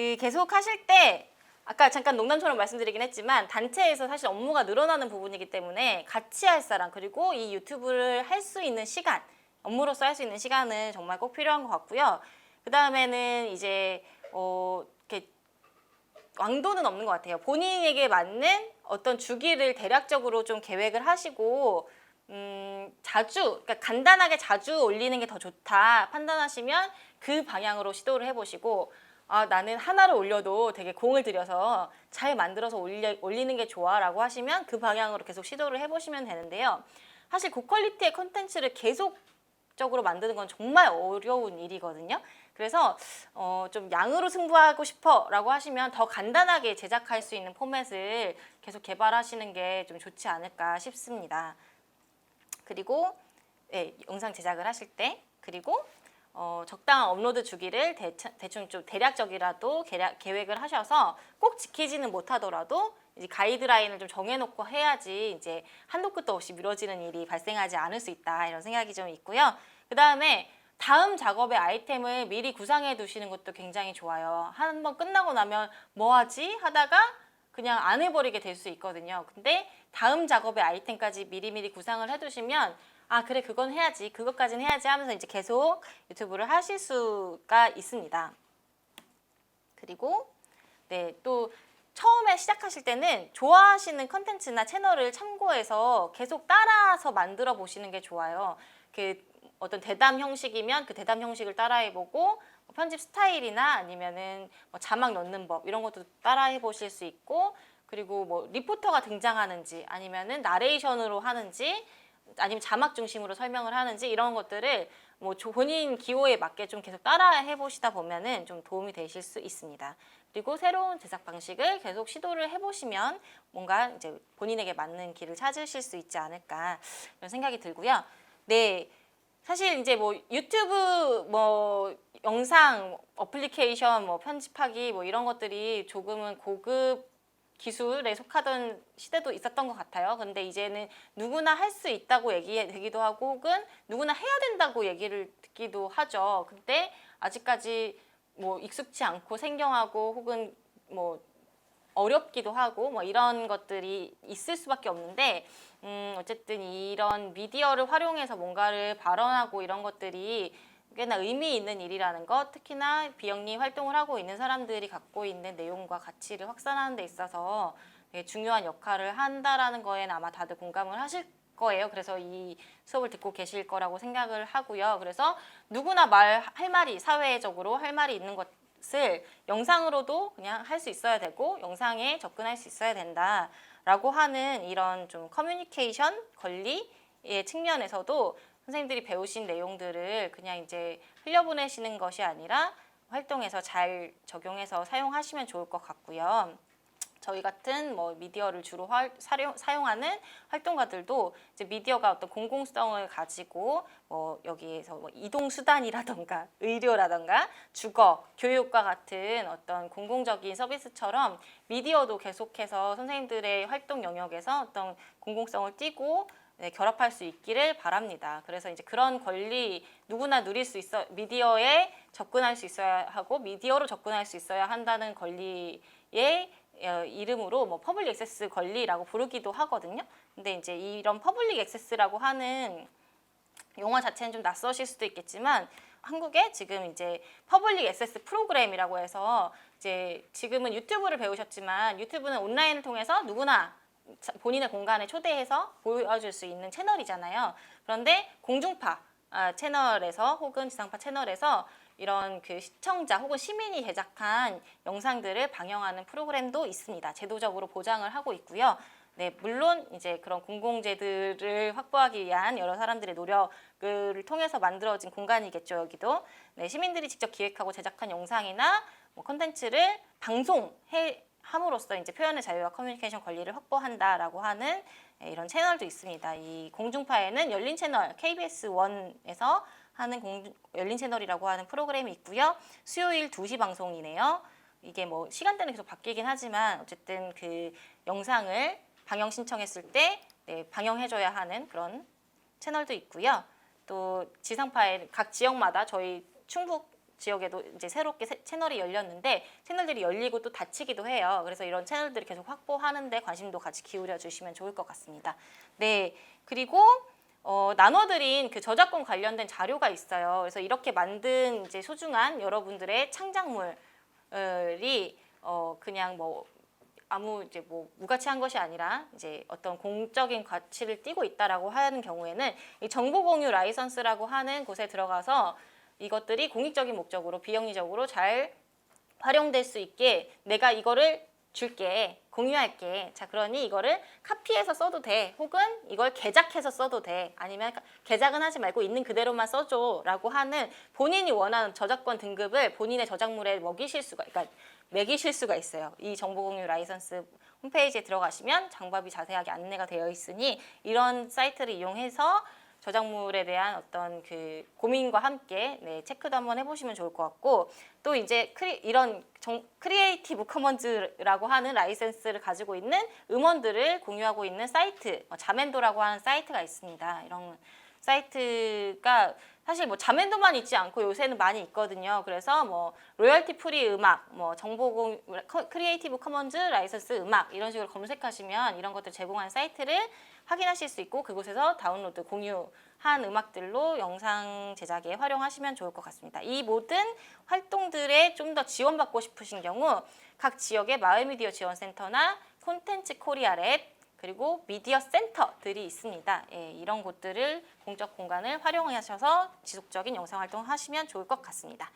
그 계속 하실 때 아까 잠깐 농담처럼 말씀드리긴 했지만 단체에서 사실 업무가 늘어나는 부분이기 때문에 같이 할 사람 그리고 이 유튜브를 할 수 있는 시간 업무로서 할 수 있는 시간은 정말 꼭 필요한 것 같고요. 그 다음에는 이제 어 이렇게 왕도는 없는 것 같아요. 본인에게 맞는 어떤 주기를 대략적으로 좀 계획을 하시고 음, 자주, 그러니까 간단하게 자주 올리는 게 더 좋다 판단하시면 그 방향으로 시도를 해보시고 아, 나는 하나를 올려도 되게 공을 들여서 잘 만들어서 올려, 올리는 게 좋아 라고 하시면 그 방향으로 계속 시도를 해보시면 되는데요. 사실 고퀄리티의 컨텐츠를 계속적으로 만드는 건 정말 어려운 일이거든요. 그래서 어, 좀 양으로 승부하고 싶어 라고 하시면 더 간단하게 제작할 수 있는 포맷을 계속 개발하시는 게 좀 좋지 않을까 싶습니다. 그리고 예, 영상 제작을 하실 때 그리고 어, 적당한 업로드 주기를 대, 대충 좀 대략적이라도 계략, 계획을 하셔서 꼭 지키지는 못하더라도 이제 가이드라인을 좀 정해놓고 해야지 이제 한도 끝도 없이 미뤄지는 일이 발생하지 않을 수 있다 이런 생각이 좀 있고요. 그 다음에 다음 작업의 아이템을 미리 구상해 두시는 것도 굉장히 좋아요. 한 번 끝나고 나면 뭐 하지 하다가 그냥 안 해버리게 될 수 있거든요. 근데 다음 작업의 아이템까지 미리미리 구상을 해두시면 아 그래 그건 해야지 그것까지는 해야지 하면서 이제 계속 유튜브를 하실 수가 있습니다. 그리고 네 또 처음에 시작하실 때는 좋아하시는 컨텐츠나 채널을 참고해서 계속 따라서 만들어 보시는 게 좋아요. 그 어떤 대담 형식이면 그 대담 형식을 따라해보고 뭐 편집 스타일이나 아니면은 뭐 자막 넣는 법 이런 것도 따라해 보실 수 있고 그리고 뭐 리포터가 등장하는지 아니면은 나레이션으로 하는지 아니면 자막 중심으로 설명을 하는지 이런 것들을 뭐 조- 본인 기호에 맞게 좀 계속 따라 해 보시다 보면은 좀 도움이 되실 수 있습니다. 그리고 새로운 제작 방식을 계속 시도를 해보시면 뭔가 이제 본인에게 맞는 길을 찾으실 수 있지 않을까 이런 생각이 들고요. 네. 사실 이제 뭐 유튜브 뭐 영상 어플리케이션 뭐 편집하기 뭐 이런 것들이 조금은 고급 기술에 속하던 시대도 있었던 것 같아요. 근데 이제는 누구나 할 수 있다고 얘기되기도 하고 혹은 누구나 해야 된다고 얘기를 듣기도 하죠. 근데 아직까지 뭐 익숙치 않고 생경하고 혹은 뭐 어렵기도 하고 뭐 이런 것들이 있을 수밖에 없는데 음 어쨌든 이런 미디어를 활용해서 뭔가를 발언하고 이런 것들이 꽤나 의미 있는 일이라는 것 특히나 비영리 활동을 하고 있는 사람들이 갖고 있는 내용과 가치를 확산하는 데 있어서 되게 중요한 역할을 한다라는 거에는 아마 다들 공감을 하실 거예요. 그래서 이 수업을 듣고 계실 거라고 생각을 하고요. 그래서 누구나 말 할 말이 사회적으로 할 말이 있는 것을 영상으로도 그냥 할 수 있어야 되고 영상에 접근할 수 있어야 된다라고 하는 이런 좀 커뮤니케이션 권리의 측면에서도 선생님들이 배우신 내용들을 그냥 이제 흘려보내시는 것이 아니라 활동에서 잘 적용해서 사용하시면 좋을 것 같고요. 저희 같은 뭐 미디어를 주로 활- 사용, 사용하는 활동가들도 이제 미디어가 어떤 공공성을 가지고 뭐 여기에서 뭐 이동 수단이라던가 의료라던가 주거, 교육과 같은 어떤 공공적인 서비스처럼 미디어도 계속해서 선생님들의 활동 영역에서 어떤 공공성을 띠고 네, 결합할 수 있기를 바랍니다. 그래서 이제 그런 권리 누구나 누릴 수 있어 미디어에 접근할 수 있어야 하고 미디어로 접근할 수 있어야 한다는 권리의 어, 이름으로 뭐 퍼블릭 액세스 권리라고 부르기도 하거든요. 근데 이제 이런 퍼블릭 액세스라고 하는 용어 자체는 좀 낯서실 수도 있겠지만 한국에 지금 이제 퍼블릭 액세스 프로그램이라고 해서 이제 지금은 유튜브를 배우셨지만 유튜브는 온라인을 통해서 누구나 자- 본인의 공간에 초대해서 보여줄 수 있는 채널이잖아요. 그런데 공중파 아, 채널에서 혹은 지상파 채널에서 이런 그 시청자 혹은 시민이 제작한 영상들을 방영하는 프로그램도 있습니다. 제도적으로 보장을 하고 있고요. 네, 물론 이제 그런 공공재들을 확보하기 위한 여러 사람들의 노력을 통해서 만들어진 공간이겠죠, 여기도. 네, 시민들이 직접 기획하고 제작한 영상이나 뭐 컨텐츠를 방송해 함으로써 이제 표현의 자유와 커뮤니케이션 권리를 확보한다라고 하는 예, 이런 채널도 있습니다. 이 공중파에는 열린 채널 KBS 1에서 하는 공, 열린 채널이라고 하는 프로그램이 있고요. 수요일 2시 방송이네요. 이게 뭐 시간대는 계속 바뀌긴 하지만 어쨌든 그 영상을 방영 신청했을 때 네, 방영해줘야 하는 그런 채널도 있고요. 또 지상파에 각 지역마다 저희 충북 지역에도 이제 새롭게 새- 채널이 열렸는데 채널들이 열리고 또 닫히기도 해요. 그래서 이런 채널들을 계속 확보하는데 관심도 같이 기울여 주시면 좋을 것 같습니다. 네, 그리고 어, 나눠드린 그 저작권 관련된 자료가 있어요. 그래서 이렇게 만든 이제 소중한 여러분들의 창작물이 어, 그냥 뭐 아무 이제 뭐 무가치한 것이 아니라 이제 어떤 공적인 가치를 띠고 있다라고 하는 경우에는 이 정보 공유 라이선스라고 하는 곳에 들어가서 이것들이 공익적인 목적으로 비영리적으로 잘 활용될 수 있게 내가 이거를 줄게 공유할게. 자 그러니 이거를 카피해서 써도 돼 혹은 이걸 개작해서 써도 돼 아니면 개작은 하지 말고 있는 그대로만 써줘 라고 하는 본인이 원하는 저작권 등급을 본인의 저작물에 먹이실 수가 그러니까 매기실 수가 있어요. 이 정보공유 라이선스 홈페이지에 들어가시면 장법이 자세하게 안내가 되어 있으니 이런 사이트를 이용해서 저작물에 대한 어떤 그 고민과 함께 네, 체크도 한번 해보시면 좋을 것 같고 또 이제 크리, 이런 정, 크리에이티브 커먼즈라고 하는 라이센스를 가지고 있는 음원들을 공유하고 있는 사이트 어, 자멘도라고 하는 사이트가 있습니다. 이런 사이트가 사실 뭐 자멘도만 있지 않고 요새는 많이 있거든요. 그래서 뭐 로열티 프리 음악, 뭐 정보 공 크리에이티브 커먼즈 라이선스 음악 이런 식으로 검색하시면 이런 것들 제공하는 사이트를 확인하실 수 있고 그곳에서 다운로드 공유한 음악들로 영상 제작에 활용하시면 좋을 것 같습니다. 이 모든 활동들에 좀 더 지원받고 싶으신 경우 각 지역의 마을미디어 지원센터나 콘텐츠 코리아 랩 그리고 미디어 센터들이 있습니다. 예, 이런 곳들을 공적 공간을 활용하셔서 지속적인 영상 활동을 하시면 좋을 것 같습니다.